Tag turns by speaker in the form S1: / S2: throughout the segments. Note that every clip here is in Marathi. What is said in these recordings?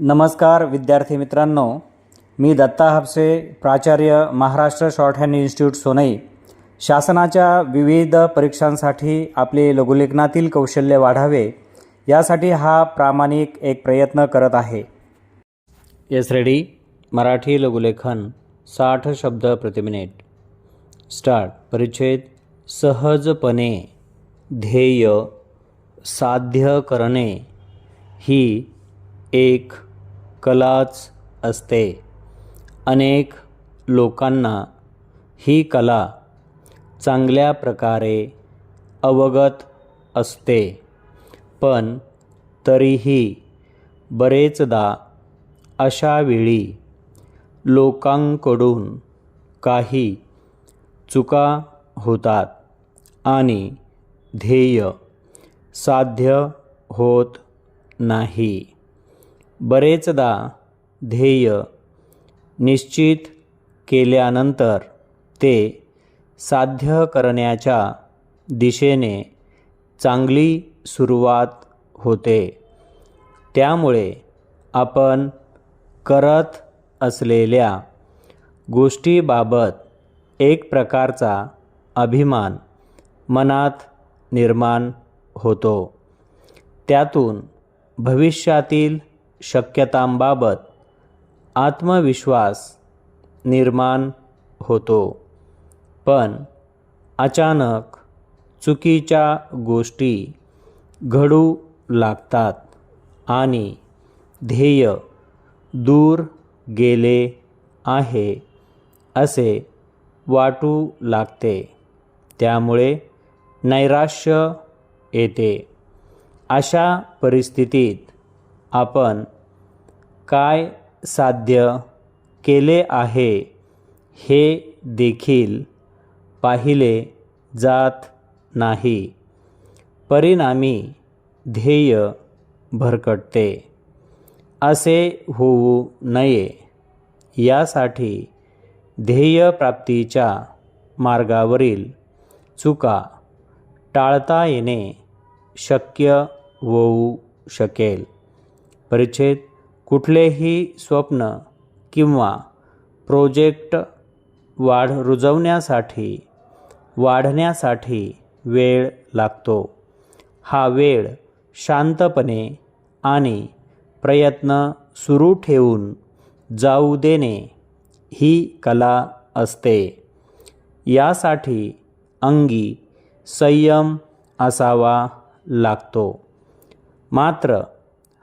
S1: नमस्कार विद्यार्थी मित्रांनो. मी दत्ता हापसे प्राचार्य Maharashtra shorthand institute Sonai. शासनाच्या विविध परीक्षांसाठी आपले लघुलेखनातील कौशल्य वाढावे यासाठी हा प्रामाणिक एक प्रयत्न करत आहे. येस रेडी मराठी लघुलेखन साठ शब्द प्रतिमिनिट स्टार्ट. परिच्छेद. सहजपणे. ध्येय. साध्य करणे. ही एक कलाच असते. अनेक लोकांना ही कला चांगल्या प्रकारे अवगत असते. पण तरीही बरेचदा अशा वेळी लोकांकडून काही चुका होतात आणि ध्येय साध्य होत नाही. बरेचदा ध्येय निश्चित केल्यानंतर ते साध्य करण्याच्या दिशेने चांगली सुरुवात होते. त्यामुळे आपण करत असलेल्या गोष्टीबाबत एक प्रकारचा अभिमान मनात निर्माण होतो. त्यातून भविष्यातील शक्यतांबाबत आत्मविश्वास निर्माण होतो. पण अचानक चुकीच्या गोष्टी घडू लागतात आणि ध्येय दूर गेले आहे असे वाटू लागते. त्यामुळे नैराश्य येते. अशा परिस्थितीत आपण काय साध्य केले आहे हे देखील पाहिले जात नाही. परिणामी ध्येय भरकटते. असे होऊ नये. यासाठी ध्येयप्राप्तीच्या मार्गावरील चुका टाळता येणे शक्य होऊ शकेल. परिच्छेद कुठलेही स्वप्न किंवा प्रोजेक्ट वाढ रुजवण्यासाठी वाढण्यासाठी वेळ लागतो. हा वेळ शांतपणे आणि प्रयत्न सुरू ठेवून जाऊ देणे ही कला असते. यासाठी अंगी संयम असावा लागतो. मात्र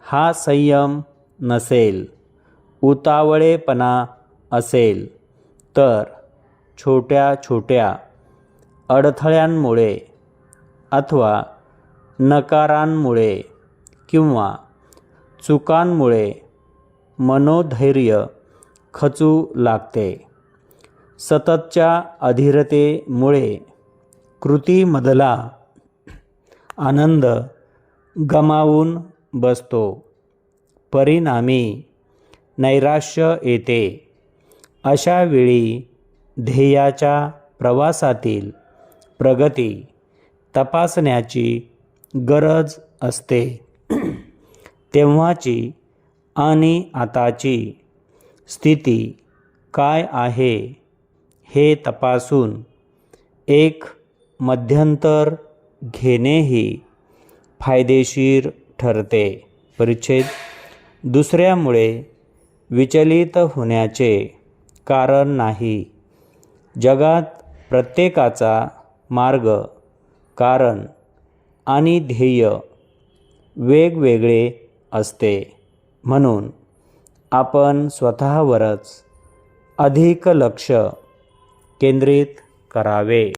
S1: हा संयम नसेल उतावळेपणा असेल तर छोट्या छोट्या अडथळ्यांमुळे अथवा नकारांमुळे किंवा चुकांमुळे मनोधैर्य खचू लागते. सततच्या अधीरतेमुळे कृतीमधला आनंद गमावून बसतो. परिणामी नैराश्य येते. अशा वेळी ध्येयाच्या प्रवासातील प्रगती तपासण्याची गरज असते. तेव्हाची आणि आताची स्थिती काय आहे हे तपासून एक मध्यंतर घेणेही फायदेशीर ठरते. परिच्छेद दुसऱ्यामुळे विचलित होण्याचे कारण नाही. जगात प्रत्येकाचा मार्ग कारण आणि ध्येय वेगवेगळे असते. म्हणून आपण स्वतःवरच अधिक लक्ष केंद्रित करावे.